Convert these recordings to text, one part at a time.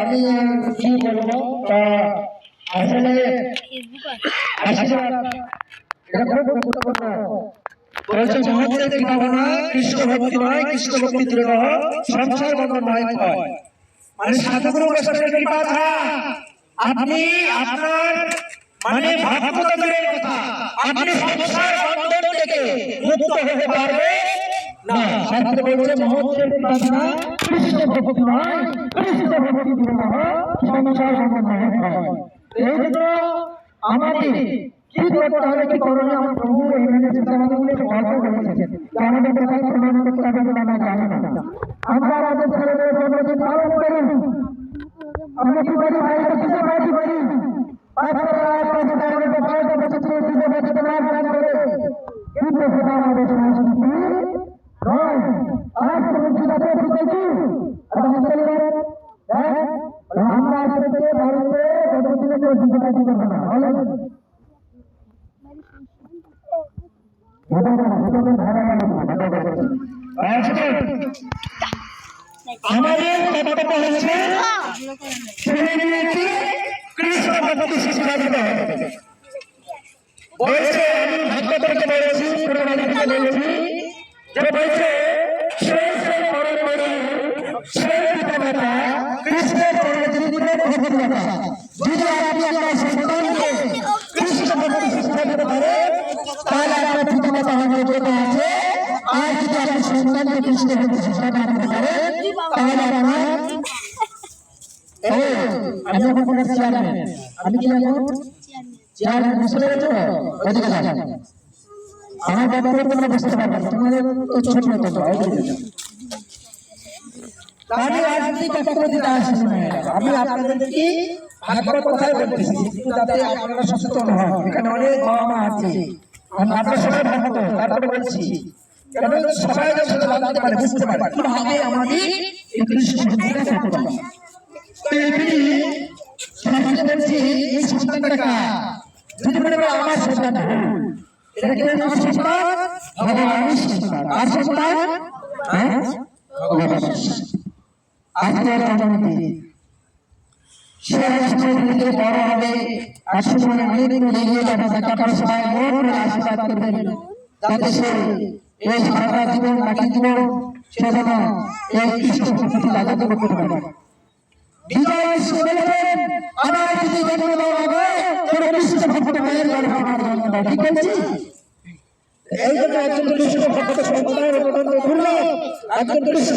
আমি কি বলব? আসলে আশীর্বাদ এটা খুব গুরুত্বপূর্ণ। বলছে মহত্বের ভাবনা? কৃষ্ণ ভক্তি নয় কৃষ্ণ ভক্তি দৃঢ় সংসার বন্ধন নয় ভয়। মানে সাধুগুরু কৃপা ছাড়া আপনি আপনার মানে ভাগ্যতা কথা আপনি সংসার মুক্ত হতে পারবে? না। শাস্ত্র বলছে মহত্বের ছাড়া কৃষ্ণ ভক্তি নয় কৃষ্ণ ভক্তি দৃঢ় সংসার বন্ধন নয় এই জন্য আমাদের কি করতে হবে কি করণীয়? আমার প্রভু এখানে সিদ্ধান্তগুলো গল্প করেছেন। আমাদের কোথায় প্রমাণ করতে হবে বলে আমরা জানি না। আমরা আমাদের ছেলেদের জন্মদিন পালন করি আমরা কি করি? ভাইরা আর তুমি কি আছে বলছি এটা হ্যাঁ আমাদের কৃষ্ণ যদি আপনি আপনার সন্তানকে না আমার তোমরা বুঝতে পারবে তোমাদের তো ছোট মতো তো ওদিকে যাও আমি রাজনীতি বক্তব্য দিতে আসছি আমি আপনাদেরকে ভাগ্য কথাই বলতেছি একটু যাতে আপনারা সচেতন হন। এখানে অনেক বাবা মা আছে। আপনার সবাই ভাগ্য তারপরে বলছি কেন সবাই যেন জানতে পারে বুঝতে পারে? কীভাবে আমাদের এই কৃষ্ণ করতে পারে তো এমনি সমাজে বলছি এই সন্তানটা কার? যদি মনে করো আমার সন্তান ভুল এটা কি আমার সন্তান? ভগবানের সন্তান। আর সন্তান? হ্যাঁ? ভগবানের সন্তান। সে সময় বড় হবে। যাবে তাকে আপনারা সবাই মন আশীর্বাদ করবেন যাতে সে এই সারা জীবন বাকি জীবন সে যেন এই এই জন্য একজন কৃষ্ণ ভক্ত সন্তান অত্যন্ত দুর্লভ। একজন কৃষ্ণ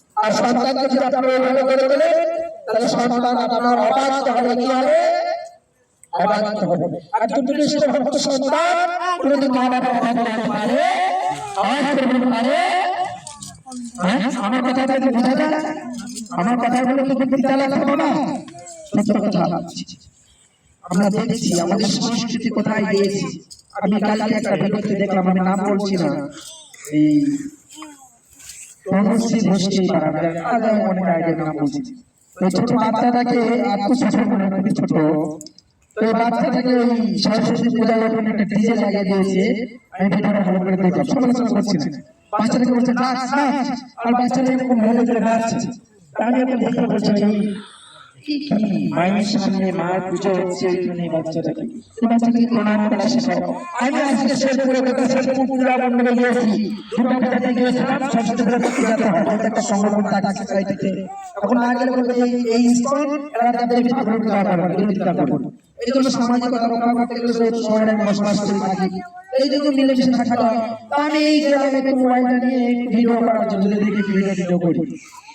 আর সন্তানকে যদি আপনারা ওইভাবে করে তোলেন, তাহলে সন্তান আপনার অবাধ্য হবে, কি হবে? অবাধ্য হবে। কৃষ্ণ ভক্ত সন্তান পারে করে বলতে পারে? হ্যাঁ আমার কথা কি যায়? আমার কথা বলে বুদ্ধি চালাতে হবে না? সত্য কথা। আমরা দেখছি, আমাদের সংস্কৃতি কোথায় গিয়েছি? আমি কালকে একটা ভিডিওতে দেখলাম, আমি নাম বলছি না। এই বাচ্চাটাকে বাচ্চাটাকে সরস্বতী পূজা যখন একটা দিয়েছে। আমি ভিডিওটা ভালো বাচ্চাটাকে বলছে মনে করে নাচছে। মায়ের সামনে মায়ের পুজো হচ্ছে এই বাচ্চাটাকে বাচ্চাটাকে প্রণাম করা শেখাও আমি আজকে শেরপুরে কথা শেরপুর পূজা মন্ডলে গিয়েছি দুর্গা পূজাতে গিয়েছিলাম সরস্বতী পূজাতে হয় একটা সংগঠন থাকে। সোসাইটিতে এখন গেলে বলবে, এই এই ইসকন এরা তাদের ঠাকুর পূজা করে বিরোধিতা করে এই জন্য সামাজিকতা রক্ষা করতে গেলে শহরে বসবাস করে থাকি। এই জন্য মিলেমিশে থাকতে হয় আমি এই গ্রামে মোবাইলটা নিয়ে ভিডিও করার জন্য দেখি ভিডিও করি।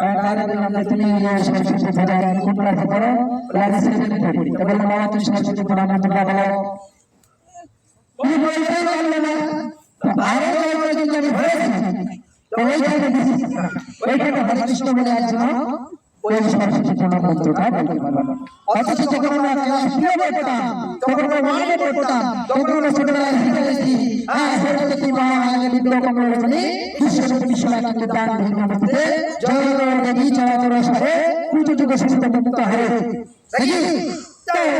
তুমি সরস্বতী পূজা কোন ক্লাসে পড়ো ক্লাস সেভেনে পড়ি তো বললাম, বাবা, তুমি সরস্বতী পূজা মন্ত্রটা বলো। উনি বলতে পারল না। আরও কয়েকজন আমি ধরেছি তো ওইখানে ওইখানে হরিকৃষ্ণ বলে একজন ওই সরস্বতী পূজা মন্ত্রটা বলতে পারল অথচ যখন আমরা ক্লাস টুয়েলভে পড়তাম, তখন আমরা ওয়ানে পড়তাম। তখন আমরা ছোটবেলায় শিখে গেছি হ্যাঁ সরস্বতী মহামায়া বিদ্যা কমলোচনী বিশ্বসতী কিন্তু দান ভিন্নমূর্তিতে জগৎ দেবী চরাচর সরে কুচুটুকু সুস্থ মুক্ত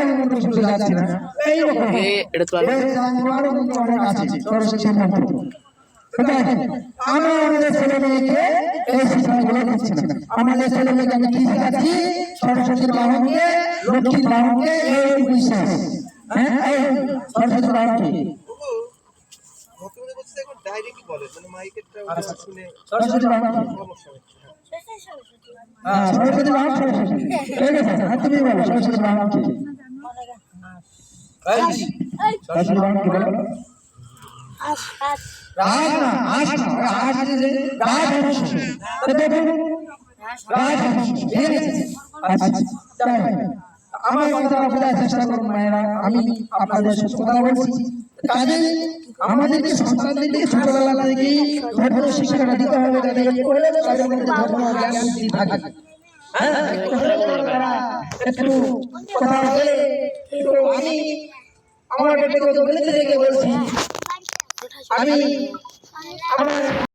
নাকি শুনতে যাচ্ছি না এইরকম এটা তো এই জানগুলোরও কিন্তু অনেক আছে সরস্বতী মন্ত্র আমরা আমাদের ছেলে মেয়েকে এই সরস্বতীর বাহনকে লক্ষ্মীর বাহনকে বিশ্বাস হ্যাঁ সরস্বতীর বাহনকে এখন ডাইরেক্ট বলে মানে মাইকেরটা আচ্ছা। শুনে সরস্বতী সমস্যা হচ্ছে হ্যাঁ সরস্বতী বাহন সরস্বতী ঠিক আছে হ্যাঁ তুমি বলো সরস্বতী বাহনকে সরস্বতী বাহনকে বলো রাজ না আজ না আজ যে রাজহংস তো দেখুন রাজহংস ঠিক আছে আচ্ছা আমার কথা বোঝার চেষ্টা করুন মায়েরা। আমি আপনাদের কথা বলছি। কাজে আমাদেরকে সন্তানদেরকে ছোটবেলা থেকে ধর্ম শিক্ষাটা দিতে হবে যাতে করে তাদের মধ্যে ধর্ম জ্ঞান বুদ্ধি থাকে। হ্যাঁ? একটু কথা বলে আমি আমার ব্যক্তিগত বলতে থেকে বলছি। আমি আমার